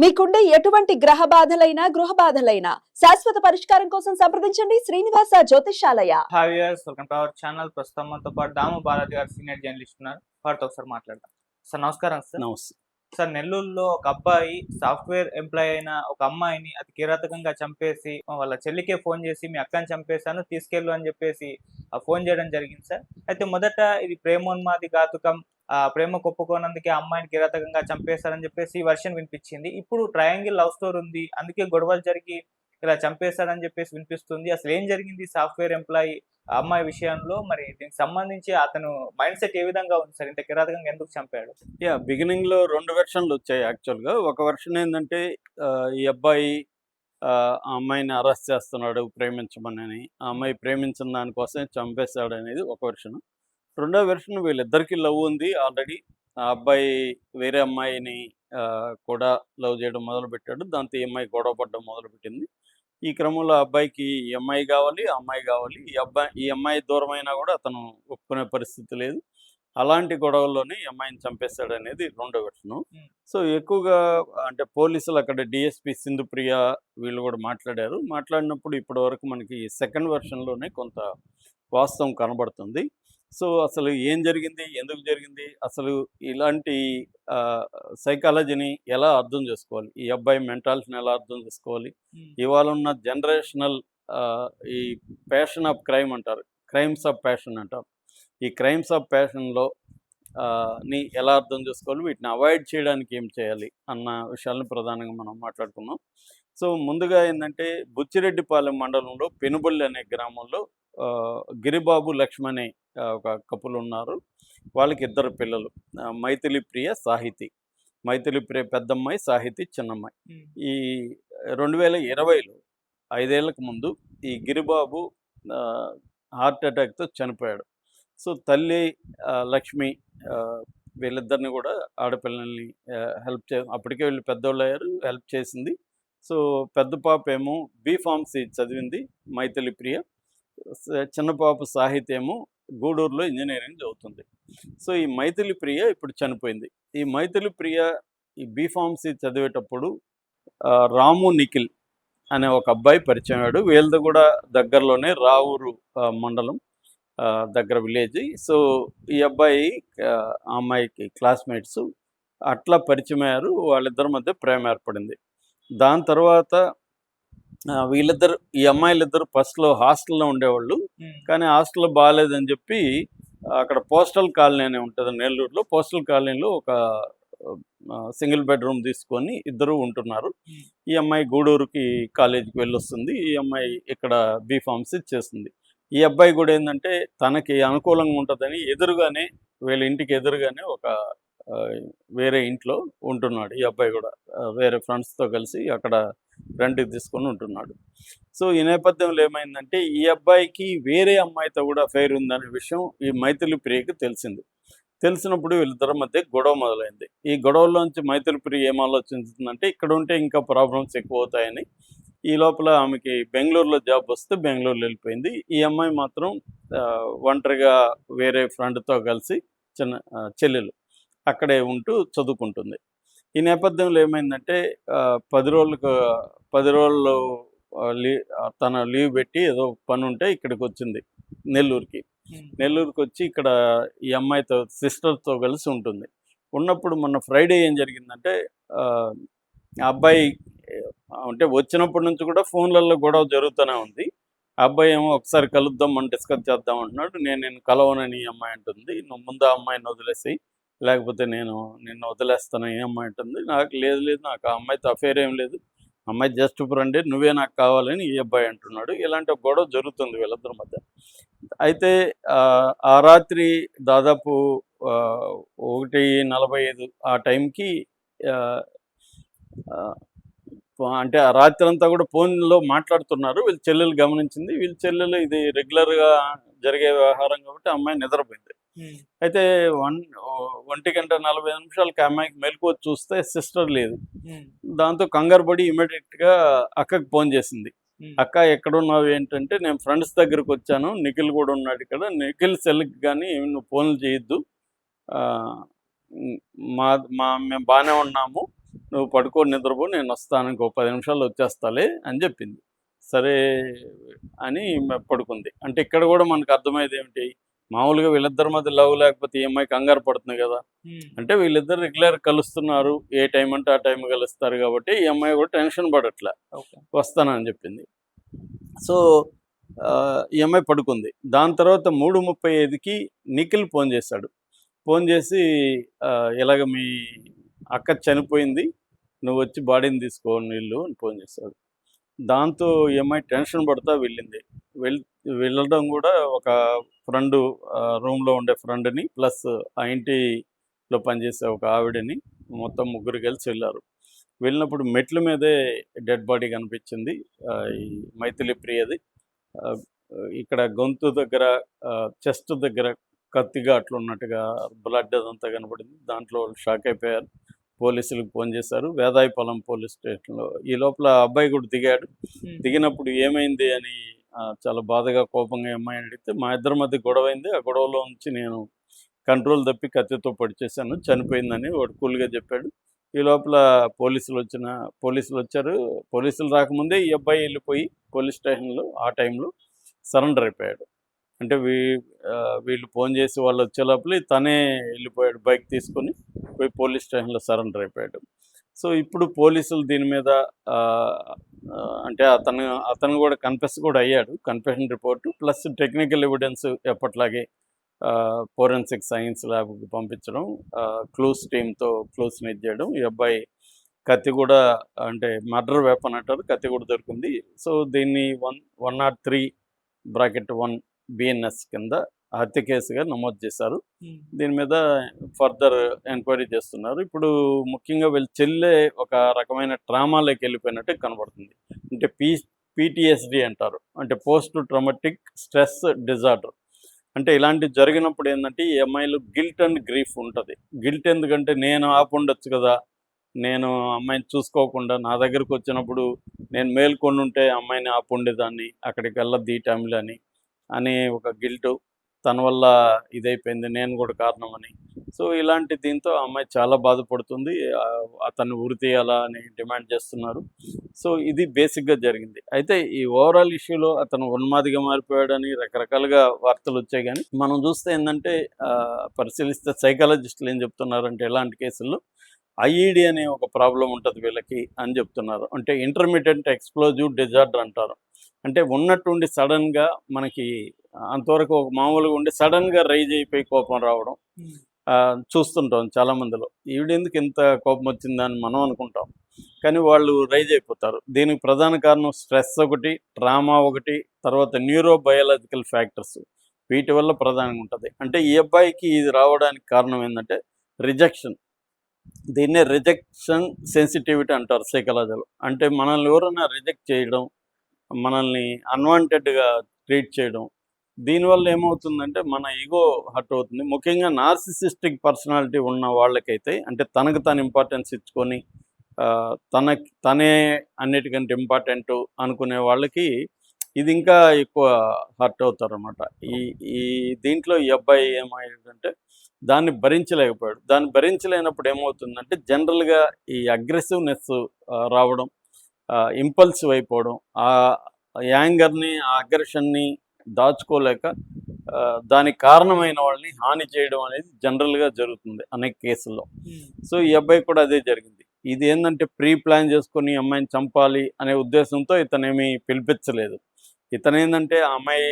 మీకుండే ఎటువంటి గ్రహ బాధలైనా గృహ బాధలైనా శాశ్వత పరిష్కారం కోసం సంప్రదించండి Srinivasa Jyothishalaya hi viewers welcome to our channel. ప్రస్తుతం మనతో పాటు దాము బాలాజీ గారు సీనియర్ జర్నలిస్ట్ ఉన్నారు. వారితో ఒకసారి మాట్లాడదాం. సార్ నమస్కారం సార్. నమస్తే. సార్ నెల్లూరులో ఒక అబ్బాయి సాఫ్ట్వేర్ ఎంప్లాయ్ అయిన ఒక అమ్మాయిని అతి కిరాతకంగా చంపేసి వాళ్ళ చెల్లికే ఫోన్ చేసి మీ అక్కని చంపేశాను తీసుకెళ్ళు అని చెప్పేసి ఆ ఫోన్ చేయడం జరిగింది సార్. అయితే మొదట ఇది ప్రేమోన్మాది ఘాతుకం ప్రేమ కొప్పుకోనందుకే అమ్మాయిని కిరాతకంగా చంపేశారని చెప్పేసి ఈ వర్షన్ వినిపించింది. ఇప్పుడు ట్రయాంగిల్ లవ్ స్టోర్ ఉంది. అందుకే గొడవలు జరిగి ఇలా చంపేశారని చెప్పేసి వినిపిస్తుంది. అసలు ఏం జరిగింది సాఫ్ట్వేర్ ఎంప్లాయీ ఆ అమ్మాయి విషయంలో? మరి దీనికి సంబంధించి అతను మైండ్ సెట్ ఏ విధంగా ఉంది సార్? ఇంత కిరాతకంగా ఎందుకు చంపాడు? యా బిగినింగ్లో రెండు వెర్షన్లు వచ్చాయి యాక్చువల్గా. ఒక వెర్షన్ ఏంటంటే ఈ అబ్బాయి ఆ అమ్మాయిని అరెస్ట్ చేస్తున్నాడు ప్రేమించమని. ఆ అమ్మాయి ప్రేమించిన దానికోసమే చంపేశాడు అనేది ఒక వెర్షన్ రెండో వెర్షన్ వీళ్ళిద్దరికి లవ్ ఉంది. ఆల్రెడీ ఆ అబ్బాయి వేరే అమ్మాయిని కూడా లవ్ చేయడం మొదలు పెట్టాడు దాంతో ఈ అమ్మాయి గొడవ పడడం మొదలు పెట్టింది ఈ క్రమంలో అబ్బాయికి ఈ అమ్మాయి కావాలి ఆ అమ్మాయి కావాలి. ఈ అబ్బాయి ఈ అమ్మాయి దూరం అయినా కూడా అతను ఒప్పుకునే పరిస్థితి లేదు. అలాంటి గొడవల్లోనే ఈ అమ్మాయిని చంపేస్తాడు అనేది రెండో వెర్షను. సో ఎక్కువగా అంటే పోలీసులు అక్కడ డిఎస్పి సింధుప్రియ వీళ్ళు కూడా మాట్లాడారు. మాట్లాడినప్పుడు ఇప్పటి వరకు మనకి సెకండ్ వెర్షన్లోనే కొంత వాస్తవం కనబడుతుంది. సో అసలు ఏం జరిగింది? ఎందుకు జరిగింది? అసలు ఇలాంటి సైకాలజీని ఎలా అర్థం చేసుకోవాలి? ఈ అబ్బాయి మెంటాలిటీని ఎలా అర్థం చేసుకోవాలి? ఇవాళ ఉన్న జనరేషనల్ ఈ ప్యాషన్ ఆఫ్ క్రైమ్ అంటారు. క్రైమ్స్ ఆఫ్ ప్యాషన్ అంటారు ఈ క్రైమ్స్ ఆఫ్ ప్యాషన్లో ని ఎలా అర్థం చేసుకోవాలి? వీటిని అవాయిడ్ చేయడానికి ఏం చేయాలి? అన్న విషయాలను ప్రధానంగా మనం మాట్లాడుకున్నాం సో ముందుగా ఏంటంటే బుచ్చిరెడ్డిపాలెం మండలంలో పెనుబల్లి అనే గ్రామంలో గిరిబాబు లక్ష్మణ్ ఒక కపుల్ ఉన్నారు. వాళ్ళకి ఇద్దరు పిల్లలు మైథిలి ప్రియ సాహితి. మైథిలి ప్రియ పెద్దమ్మాయి సాహితి చిన్నమ్మాయి. ఈ రెండు వేల ఇరవైలో ఐదేళ్ళకు ముందు ఈ గిరిబాబు హార్ట్ అటాక్తో చనిపోయాడు. సో తల్లి లక్ష్మి వీళ్ళిద్దరిని కూడా ఆడపిల్లల్ని హెల్ప్ చే అప్పటికే వీళ్ళు పెద్దోళ్ళు అయ్యారు హెల్ప్ చేసింది. సో పెద్ద పాప ఏమో బీ ఫార్మసీ చదివింది మైథిలి ప్రియ. చిన్న పాప సాహిత్య ఏమో గూడూరులో ఇంజనీరింగ్ చదువుతుంది సో ఈ మైథిలి ప్రియ ఇప్పుడు చనిపోయింది. ఈ మైథిలి ప్రియ ఈ బీఫార్మసీ చదివేటప్పుడు రాము నిఖిల్ అనే ఒక అబ్బాయి పరిచయం అయ్యాడు. వీళ్ళది కూడా దగ్గరలోనే రావూరు మండలం దగ్గర విలేజ్. సో ఈ అబ్బాయి ఆ, అమ్మాయికి క్లాస్మేట్స్ అట్లా పరిచయం అయ్యారు. వాళ్ళిద్దరి మధ్య ప్రేమ ఏర్పడింది. దాని తర్వాత వీళ్ళిద్దరు ఈ అమ్మాయిలిద్దరు ఫస్ట్లో హాస్టల్లో ఉండేవాళ్ళు. కానీ హాస్టల్ బాగాలేదని చెప్పి అక్కడ పోస్టల్ కాలనీ అనే ఉంటుంది నెల్లూరులో. పోస్టల్ కాలనీలో ఒక సింగిల్ బెడ్రూమ్ తీసుకొని ఇద్దరు ఉంటున్నారు. ఈ అమ్మాయి గూడూరుకి కాలేజీకి వెళ్ళొస్తుంది. ఈ అమ్మాయి ఇక్కడ బీ ఫార్మసీ చేస్తుంది. ఈ అబ్బాయి కూడా ఏంటంటే తనకి అనుకూలంగా ఉంటుందని ఎదురుగానే వీళ్ళ ఇంటికి ఎదురుగానే ఒక వేరే ఇంట్లో ఉంటున్నాడు. ఈ అబ్బాయి కూడా వేరే ఫ్రెండ్స్తో కలిసి అక్కడ రెంట్కి తీసుకొని ఉంటున్నాడు. సో ఈ నేపథ్యంలో ఏమైందంటే ఈ అబ్బాయికి వేరే అమ్మాయితో కూడా ఫెయిర్ ఉందనే విషయం ఈ మైథిలి ప్రియకి తెలిసింది. తెలిసినప్పుడు వీళ్ళిద్దరి మధ్య గొడవ మొదలైంది. ఈ గొడవలోంచి మైథిలి ప్రియ ఏం ఆలోచించిందంటే ఇక్కడ ఉంటే ఇంకా ప్రాబ్లమ్స్ ఎక్కువ అవుతాయని ఈ లోపల ఆమెకి బెంగళూరులో జాబ్ వస్తే బెంగళూరు వెళ్ళిపోయింది. ఈ అమ్మాయి మాత్రం ఆ, ఒంటరిగా వేరే ఫ్రెండ్తో కలిసి చిన్న చెల్లెలు. అక్కడే ఉంటూ చదువుకుంటుంది. ఈ నేపథ్యంలో ఏమైందంటే పది రోజులకు పది రోజులు లీ తన లీవ్ పెట్టి ఏదో పని ఉంటే ఇక్కడికి వచ్చింది నెల్లూరుకి. నెల్లూరుకి వచ్చి ఇక్కడ ఈ అమ్మాయితో సిస్టర్తో కలిసి ఉంటుంది. ఉన్నప్పుడు మొన్న ఫ్రైడే ఏం జరిగిందంటే అబ్బాయి అంటే వచ్చినప్పటి నుంచి కూడా ఫోన్లలో గొడవ జరుగుతూనే ఉంది. అబ్బాయి ఏమో ఒకసారి కలుద్దాం మనం డిస్కస్ చేద్దాం అంటున్నాడు. నేను నేను కలవనని ఈ అమ్మాయి అంటుంది. నువ్వు ముందు ఆ అమ్మాయిని వదిలేసి లేకపోతే నేను నిన్ను వదిలేస్తాను ఈ అమ్మాయి అంటుంది. నాకు లేదు లేదు నాకు ఆ అమ్మాయితో అఫేర్ ఏం లేదు. అమ్మాయి జస్ట్ ఫ్రెండే నువ్వే నాకు కావాలని ఈ అబ్బాయి అంటున్నాడు. ఇలాంటి గొడవ జరుగుతుంది వీళ్ళిద్దరి మధ్య. అయితే ఆ, రాత్రి దాదాపు ఒకటి నలభై ఐదు ఆ టైంకి అంటే ఆ రాత్రి అంతా కూడా ఫోన్లో మాట్లాడుతున్నారు. వీళ్ళ చెల్లెలు గమనించింది. వీళ్ళ చెల్లెలు ఇది రెగ్యులర్గా జరిగే వ్యవహారం కాబట్టి అమ్మాయి నిద్రపోయింది. అయితే వన్ ఒంటి గంట నలభై నిమిషాలకి అమ్మాయికి మెలకు వచ్చి చూస్తే సిస్టర్ లేదు. దాంతో కంగారు పడి ఇమీడియట్గా అక్కకి ఫోన్ చేసింది. అక్క ఎక్కడున్నావు? ఏంటంటే నేను ఫ్రెండ్స్ దగ్గరికి వచ్చాను. నిఖిల్ కూడా ఉన్నాడు ఇక్కడ. నిఖిల్ సెల్కి కానీ నువ్వు ఫోన్లు చేయొద్దు. ఆ, మా మా మేము బాగానే ఉన్నాము. నువ్వు పడుకొని నిద్రపో నేను వస్తాను. ఇంకో పది నిమిషాల్లో వచ్చేస్తాలే అని చెప్పింది. సరే అని పడుకుంది. అంటే ఇక్కడ కూడా మనకు అర్థమయ్యేది ఏమిటి? మామూలుగా వీళ్ళిద్దరి మధ్య లవ్ లేకపోతే ఈ అమ్మాయి కంగారు పడుతుంది కదా. అంటే వీళ్ళిద్దరు రెగ్యులర్ కలుస్తున్నారు. ఏ టైం అంటే ఆ టైం కలుస్తారు కాబట్టి ఈ అమ్మాయి కూడా టెన్షన్ పడట్లే. వస్తానని చెప్పింది. సో ఆ, ఈ అమ్మాయి పడుకుంది. దాని తర్వాత మూడు ముప్పై ఐదుకి నిఖిల్ ఫోన్ చేశాడు. ఫోన్ చేసి ఇలాగ మీ అక్క చనిపోయింది. నువ్వు వచ్చి బాడీని తీసుకో నీళ్ళు అని ఫోన్ చేశాడు. దాంతో ఏమై టెన్షన్ పడుతూ వెళ్ళింది. వెళ్ వెళ్ళడం కూడా ఒక ఫ్రెండ్ రూమ్లో ఉండే ఫ్రెండ్ని ప్లస్ ఆ ఇంటిలో పనిచేసే ఒక ఆవిడని మొత్తం ముగ్గురు కలిసి వెళ్ళారు. వెళ్ళినప్పుడు మెట్ల మీదే డెడ్ బాడీ కనిపించింది. ఆ, ఈ మైథిలి ప్రియది. ఇక్కడ గొంతు దగ్గర చెస్ట్ దగ్గర కత్తిగా అట్లున్నట్టుగా బ్లడ్ అదంతా కనపడింది. దాంట్లో వాళ్ళు షాక్ అయిపోయారు. పోలీసులకు ఫోన్ చేశారు. వేదాయపాలెం పోలీస్ స్టేషన్లో. ఈ లోపల అబ్బాయి కూడా దిగాడు. దిగినప్పుడు ఏమైంది అని చాలా బాధగా కోపంగా అమ్మాయి అడిగితే మా ఇద్దరి మధ్య గొడవ అయింది ఆ గొడవలో నుంచి నేను కంట్రోల్ తప్పి కత్తితో పొడిచేశాను. చనిపోయిందని వాడు కూల్గా చెప్పాడు. ఈ లోపల పోలీసులు వచ్చిన పోలీసులు వచ్చారు. పోలీసులు రాకముందే ఈ అబ్బాయి వెళ్ళిపోయి పోలీస్ స్టేషన్లో ఆ టైంలో సరెండర్ అయిపోయాడు. అంటే వీ వీళ్ళు ఫోన్ చేసి వాళ్ళు వచ్చే లోపల తనే వెళ్ళిపోయాడు బైక్ తీసుకొని. పోయి పోలీస్ స్టేషన్లో సరెండర్ అయిపోయాడు. సో ఇప్పుడు పోలీసులు దీని మీద అంటే అతను అతను కూడా కన్ఫెస్ కూడా అయ్యాడు. Confession report plus technical evidence ఎప్పట్లాగే ఫోరెన్సిక్ సైన్స్ ల్యాబ్కి పంపించడం క్లూస్ టీంతో క్లూస్ని ఇది చేయడం. ఈ అబ్బాయి కత్తి కూడా అంటే మర్డర్ వెపన్ అంటారు కత్తి కూడా దొరికింది. సో దీన్ని one one not three bracket one BNS కింద హత్య కేసుగా నమోదు చేశారు. దీని మీద ఫర్దర్ ఎంక్వైరీ చేస్తున్నారు. ఇప్పుడు ముఖ్యంగా వీళ్ళ చెల్లె ఒక రకమైన ట్రామాలోకి వెళ్ళిపోయినట్టు కనబడుతుంది. అంటే పీ పీటీఎస్డి అంటారు. అంటే పోస్ట్ ట్రమాటిక్ స్ట్రెస్ డిజార్డర్. అంటే ఇలాంటివి జరిగినప్పుడు ఏంటంటే ఈ అమ్మాయిలు గిల్ట్ అండ్ గ్రీఫ్ ఉంటుంది. గిల్ట్ ఎందుకంటే నేను ఆపుండొచ్చు కదా. నేను అమ్మాయిని చూసుకోకుండా నా దగ్గరకు వచ్చినప్పుడు నేను మేల్కొని ఉంటే అమ్మాయిని ఆపుండేదాన్ని అక్కడికి వెళ్ళద్దు ఈ టైంలో అని అనే ఒక గిల్టు తన వల్ల ఇదైపోయింది నేను కూడా కారణమని. సో ఇలాంటి దీంతో అమ్మాయి చాలా బాధపడుతుంది. అతన్ని ఉరి తీయాలా అని డిమాండ్ చేస్తున్నారు. సో ఇది బేసిక్గా జరిగింది. అయితే ఈ ఓవరాల్ ఇష్యూలో అతను ఉన్మాదిగా మారిపోయాడని రకరకాలుగా వార్తలు వచ్చాయి కానీ మనం చూస్తే ఏంటంటే పరిశీలిస్తే సైకాలజిస్టులు ఏం చెప్తున్నారంటే ఇలాంటి కేసుల్లో ఐఈడి అనే ఒక ప్రాబ్లం ఉంటుంది వీళ్ళకి అని చెప్తున్నారు. అంటే ఇంటర్మీడియట్ ఎక్స్ప్లోజివ్ డిజార్డర్ అంటారు. అంటే ఉన్నట్టుండి సడన్గా మనకి అంతవరకు ఒక మామూలుగా ఉండి సడన్గా రైజ్ అయిపోయి కోపం రావడం చూస్తుంటాం చాలా మందిలో. ఈవిడెందుకు ఇంత కోపం వచ్చిందని మనం అనుకుంటాం. కానీ వాళ్ళు రైజ్ అయిపోతారు. దీనికి ప్రధాన కారణం స్ట్రెస్ ఒకటి ట్రామా ఒకటి తర్వాత న్యూరో బయాలజికల్ ఫ్యాక్టర్స్. వీటి వల్ల ప్రధానంగా ఉంటుంది. అంటే ఈ అబ్బాయికి ఇది రావడానికి కారణం ఏంటంటే రిజెక్షన్. దీన్నే రిజెక్షన్ సెన్సిటివిటీ అంటారు సైకాలజీలో. అంటే మనల్ని ఎవరైనా రిజెక్ట్ చేయడం మనల్ని అన్వాంటెడ్గా ట్రీట్ చేయడం. దీనివల్ల ఏమవుతుందంటే మన ఈగో హర్ట్ అవుతుంది. ముఖ్యంగా నార్సిసిస్టిక్ పర్సనాలిటీ ఉన్న వాళ్ళకైతే అంటే తనకు తను ఇంపార్టెన్స్ ఇచ్చుకొని ఆ, తన తనే అన్నిటికంటే ఇంపార్టెంట్ అనుకునే వాళ్ళకి ఇది ఇంకా ఎక్కువ హర్ట్ అవుతారనమాట ఈ ఈ దీంట్లో ఈ అబ్బాయి ఏమయ్యాడంటే దాన్ని భరించలేకపోయాడు. దాన్ని భరించలేనప్పుడు ఏమవుతుందంటే జనరల్గా ఈ అగ్రెసివ్నెస్ రావడం ఇంపల్సివ్ అయిపోవడం ఆ యాంగర్ని ఆ అగ్రెషన్ని దాచుకోలేక దానికి కారణమైన వాళ్ళని హాని చేయడం అనేది జనరల్గా జరుగుతుంది అనేక కేసుల్లో. సో ఈ అబ్బాయి కూడా అదే జరిగింది. ఇది ఏంటంటే ప్రీ ప్లాన్ చేసుకొని అమ్మాయిని చంపాలి అనే ఉద్దేశంతో ఇతనేమి పిలిపించలేదు. ఇతను ఏంటంటే ఆ అమ్మాయి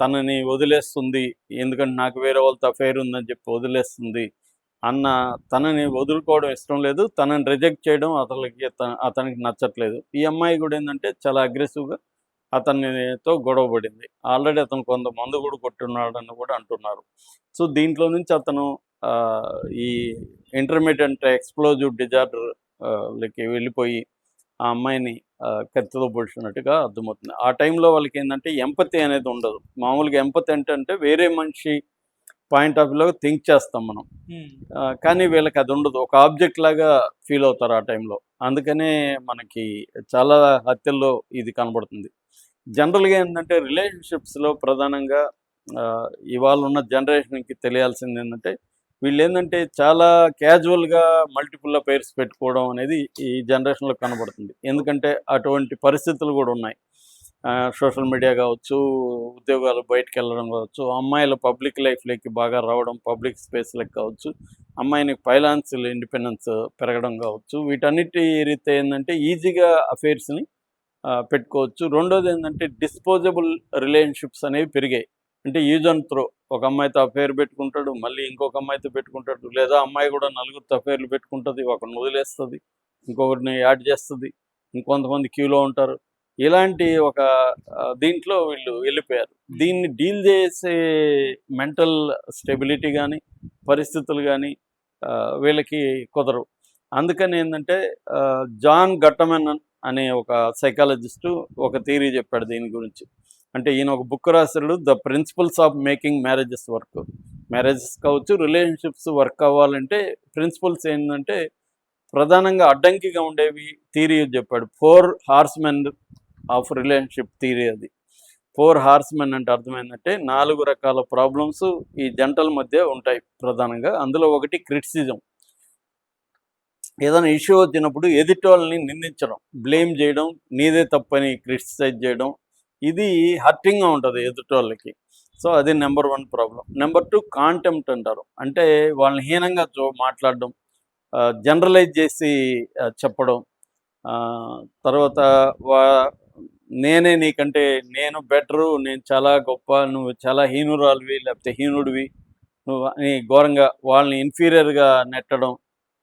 తనని వదిలేస్తుంది ఎందుకంటే నాకు వేరే వాళ్ళతో అఫైర్ ఉందని చెప్పి వదిలేస్తుంది అన్న తనని వదులుకోవడం ఇష్టం లేదు తనని రిజెక్ట్ చేయడం అతనికి అతనికి నచ్చట్లేదు. ఈ అమ్మాయి కూడా ఏంటంటే చాలా అగ్రెసివ్గా అతనితో గొడవ పడింది. ఆల్రెడీ అతను కొంత మందు కూడా కొట్టున్నాడని కూడా అంటున్నారు. సో దీంట్లో నుంచి అతను ఆ, ఈ ఇంటర్మీడియట్ ఎక్స్ప్లోజివ్ డిజార్డర్లకి వెళ్ళిపోయి ఆ అమ్మాయిని కత్తితో పొడిచినట్టుగా అర్థమవుతుంది. ఆ టైంలో వాళ్ళకి ఏంటంటే ఎంపతి అనేది ఉండదు. మామూలుగా ఎంపతి ఏంటంటే వేరే మనిషి పాయింట్ ఆఫ్ వ్యూలో థింక్ చేస్తాం మనం. కానీ వీళ్ళకి అది ఉండదు. ఒక ఆబ్జెక్ట్ లాగా ఫీల్ అవుతారు ఆ టైంలో. అందుకనే మనకి చాలా హత్యల్లో ఇది కనబడుతుంది. జనరల్గా ఏంటంటే రిలేషన్షిప్స్లో ప్రధానంగా ఇవాళ ఉన్న జనరేషన్కి తెలియాల్సింది ఏంటంటే వీళ్ళు ఏంటంటే చాలా క్యాజువల్గా మల్టిపుల్ అఫైర్స్ పెట్టుకోవడం అనేది ఈ జనరేషన్లో కనబడుతుంది. ఎందుకంటే అటువంటి పరిస్థితులు కూడా ఉన్నాయి. సోషల్ మీడియా కావచ్చు ఉద్యోగాలు బయటకు వెళ్ళడం కావచ్చు అమ్మాయిల పబ్లిక్ లైఫ్లోకి బాగా రావడం పబ్లిక్ స్పేస్లకు కావచ్చు అమ్మాయిని ఫైనాన్షియల్ ఇండిపెండెన్స్ పెరగడం కావచ్చు వీటన్నిటి రీత్యా ఏంటంటే ఈజీగా అఫైర్స్ని పెట్టుకోవచ్చు. రెండోది ఏంటంటే డిస్పోజబుల్ రిలేషన్షిప్స్ అనేవి పెరిగాయి. అంటే యూజ్ అండ్ త్రో. ఒక అమ్మాయితో అఫేర్ పెట్టుకుంటాడు మళ్ళీ ఇంకొక అమ్మాయితో పెట్టుకుంటాడు లేదా అమ్మాయి కూడా నలుగురితో అఫేర్లు పెట్టుకుంటుంది ఒకరిని వదిలేస్తుంది ఇంకొకరిని యాడ్ చేస్తుంది ఇంకొంతమంది క్యూలో ఉంటారు. ఇలాంటి ఒక దీంట్లో వీళ్ళు వెళ్ళిపోయారు. దీన్ని డీల్ చేసే మెంటల్ స్టెబిలిటీ కానీ పరిస్థితులు కానీ వీళ్ళకి కుదరవు. అందుకని ఏంటంటే జాన్ గట్టమెన్ అనే ఒక సైకాలజిస్టు ఒక థీరీ చెప్పాడు దీని గురించి. అంటే ఈయన ఒక బుక్ రాశాడు the principles of making marriages work. Marriages కావచ్చు రిలేషన్షిప్స్ వర్క్ అవ్వాలంటే ప్రిన్సిపల్స్ ఏంటంటే ప్రధానంగా అడ్డంకిగా ఉండేవి థీరీ చెప్పాడు. Four horsemen of relationship theory అది. ఫోర్ హార్స్ మెన్ అంటే అర్థమైందంటే నాలుగు రకాల ప్రాబ్లమ్స్ ఈ జంటల మధ్య ఉంటాయి ప్రధానంగా. అందులో ఒకటి క్రిటిసిజం. ఏదైనా ఇష్యూ వచ్చినప్పుడు ఎదుటి నిందించడం బ్లేమ్ చేయడం నీదే తప్పని క్రిటిసైజ్ చేయడం ఇది హర్టింగ్గా ఉంటుంది ఎదుటి వాళ్ళకి సో అది number one problem number two contempt అంటారు. అంటే వాళ్ళని హీనంగా చూ మాట్లాడడం జనరలైజ్ చేసి చెప్పడం తర్వాత వా నేనే నీకంటే నేను బెటరు నేను చాలా గొప్ప నువ్వు చాలా హీనురాలివి లేకపోతే హీనుడివి నువ్వు అని ఘోరంగా వాళ్ళని ఇన్ఫీరియర్గా నెట్టడం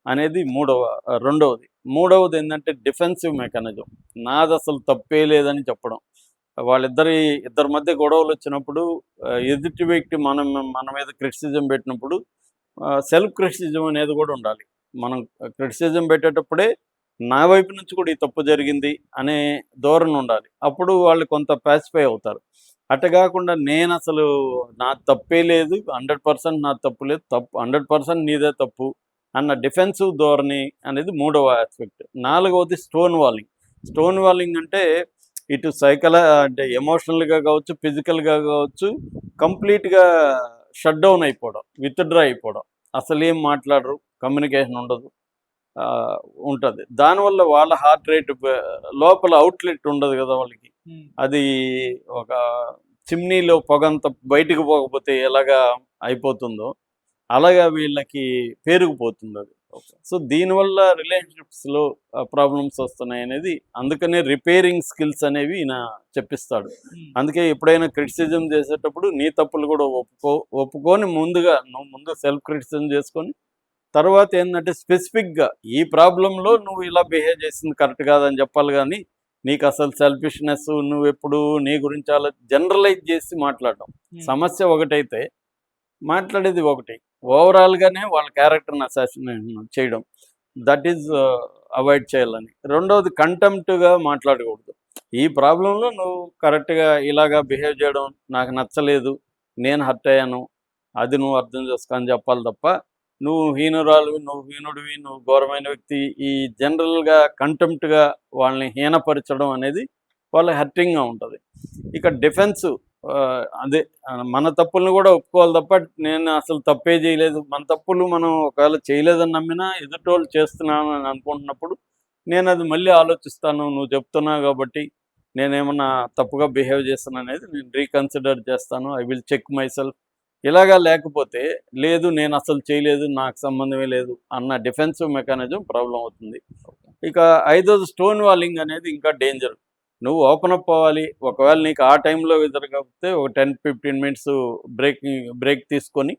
అనేది మూడవ రెండవది. మూడవది ఏంటంటే డిఫెన్సివ్ మెకానిజం నాది అసలు తప్పే లేదని చెప్పడం. వాళ్ళిద్దరి ఇద్దరి మధ్య గొడవలు వచ్చినప్పుడు ఎదుటి వ్యక్తి మనం మన మీద క్రిటిసిజం పెట్టినప్పుడు సెల్ఫ్ క్రిటిసిజం అనేది కూడా ఉండాలి. మనం క్రిటిసిజం పెట్టేటప్పుడే నా వైపు నుంచి కూడా ఈ తప్పు జరిగింది అనే ధోరణి ఉండాలి. అప్పుడు వాళ్ళు కొంత పాసిఫై అవుతారు. అట్ట కాకుండా నేను అసలు నా తప్పే లేదు హండ్రెడ్ పర్సెంట్ నా తప్పు లేదు తప్పు హండ్రెడ్ పర్సెంట్ నీదే తప్పు అన్న డిఫెన్సివ్ ధోరణి అనేది మూడవ ఆస్పెక్ట్ నాలుగవది స్టోన్ వాలింగ్ స్టోన్ వాలింగ్ అంటే ఇటు సైకల అంటే ఎమోషనల్గా కావచ్చు ఫిజికల్గా కావచ్చు కంప్లీట్గా షట్ డౌన్ అయిపోవడం విత్డ్రా అయిపోవడం. అసలు ఏం మాట్లాడరు కమ్యూనికేషన్ ఉండదు. ఉంటుంది. దానివల్ల వాళ్ళ హార్ట్ రేట్ లోపల అవుట్లెట్ ఉండదు కదా వాళ్ళకి. అది ఒక చిమ్నీలో పొగంత బయటకు పోకపోతే ఎలాగా అయిపోతుందో అలాగా వీళ్ళకి పేరుకుపోతుంది అది. సో దీనివల్ల రిలేషన్షిప్స్లో ప్రాబ్లమ్స్ వస్తున్నాయి అనేది అందుకనే రిపేరింగ్ స్కిల్స్ అనేవి ఈయన చెప్పిస్తాడు. అందుకే ఎప్పుడైనా క్రిటిసిజం చేసేటప్పుడు నీ తప్పులు కూడా ఒప్పుకో ఒప్పుకొని ముందుగా నువ్వు ముందు సెల్ఫ్ క్రిటిసిజం చేసుకొని తర్వాత ఏంటంటే స్పెసిఫిక్గా ఈ ప్రాబ్లంలో నువ్వు ఇలా బిహేవ్ చేసింది కరెక్ట్ కాదని చెప్పాలి కానీ నీకు అసలు సెల్ఫిష్నెస్ నువ్వు ఎప్పుడు నీ గురించి అలా జనరలైజ్ చేసి మాట్లాడడం. సమస్య ఒకటైతే మాట్లాడేది ఒకటి. ఓవరాల్గానే వాళ్ళ క్యారెక్టర్ని అసాసినేషన్ చేయడం. దట్ ఈజ్ అవాయిడ్ చేయాలని. రెండవది కంటెంప్ట్గా మాట్లాడకూడదు. ఈ ప్రాబ్లంలో నువ్వు కరెక్ట్గా ఇలాగా బిహేవ్ చేయడం నాకు నచ్చలేదు నేను హర్ట్ అయ్యాను అది నువ్వు అర్థం చేసుకో అని చెప్పాలి తప్ప నువ్వు హీనురాలు నువ్వు హీనుడివి నువ్వు ఘోరమైన వ్యక్తి. ఈ జనరల్గా కంటెంప్ట్గా వాళ్ళని హీనపరచడం అనేది వాళ్ళ హర్టింగ్గా ఉంటుంది. ఇక డిఫెన్స్ అదే మన తప్పులను కూడా ఒప్పుకోవాలి తప్ప నేను అసలు తప్పే చేయలేదు. మన తప్పులు మనం ఒకవేళ చేయలేదని నమ్మినా ఎదుటోళ్ళు చేస్తున్నాను అని అనుకుంటున్నప్పుడు నేను అది మళ్ళీ ఆలోచిస్తాను. నువ్వు చెప్తున్నావు కాబట్టి నేనేమన్నా తప్పుగా బిహేవ్ చేస్తాను అనేది నేను రీకన్సిడర్ చేస్తాను. I will check myself. ఇలాగా లేకపోతే లేదు నేను అసలు చేయలేదు నాకు సంబంధమే లేదు అన్న డిఫెన్సివ్ మెకానిజం ప్రాబ్లం అవుతుంది. ఇక ఐదోది స్టోన్ వాలింగ్ అనేది ఇంకా డేంజర్ నువ్వు ఓపెన్ అప్ అవ్వాలి. ఒకవేళ నీకు ఆ టైంలో ఎదురకపోతే ఒక ten fifteen minutes break break తీసుకొని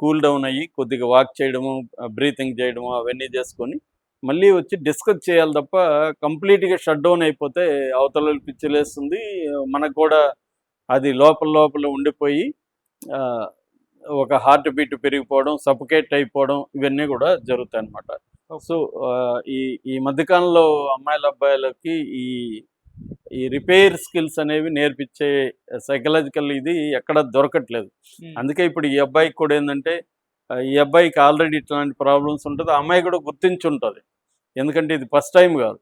కూల్ డౌన్ అయ్యి కొద్దిగా వాక్ చేయడము బ్రీతింగ్ చేయడము అవన్నీ చేసుకొని మళ్ళీ వచ్చి డిస్కస్ చేయాలి తప్ప కంప్లీట్గా షట్ డౌన్ అయిపోతే అవతల పిచ్చిలేస్తుంది మనకు కూడా అది లోపల లోపల ఉండిపోయి ఒక హార్ట్ బీట్ పెరిగిపోవడం సఫకేట్ అయిపోవడం ఇవన్నీ కూడా జరుగుతాయి అన్నమాట సో ఈ ఈ మధ్యకాలంలో అమ్మాయిల అబ్బాయిలకి ఈ ఈ రిపేర్ స్కిల్స్ అనేవి నేర్పించే సైకలాజికల్ ఇది ఎక్కడ దొరకట్లేదు. అందుకే ఇప్పుడు ఈ అబ్బాయికి కూడా ఏంటంటే ఈ అబ్బాయికి ఆల్రెడీ ఇట్లాంటి ప్రాబ్లమ్స్ ఉంటుంది ఆ అమ్మాయి కూడా గుర్తించి ఉంటుంది. ఎందుకంటే ఇది ఫస్ట్ టైం కాదు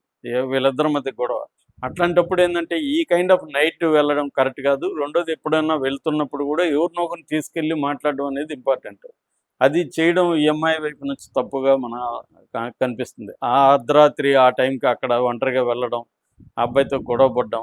వీళ్ళిద్దరి మధ్య గొడవ. అట్లాంటప్పుడు ఏంటంటే ఈ కైండ్ ఆఫ్ నైట్ వెళ్ళడం కరెక్ట్ కాదు. రెండోది ఎప్పుడైనా వెళ్తున్నప్పుడు కూడా ఎవరినో ఒకరిని తీసుకెళ్ళి మాట్లాడడం అనేది ఇంపార్టెంట్ అది చేయడం ఈఎంఐ వైపు నుంచి తప్పుగా మన కనిపిస్తుంది. ఆ అర్ధరాత్రి ఆ టైంకి అక్కడ ఒంటరిగా వెళ్ళడం ఆ అబ్బాయితో గొడవ పడ్డం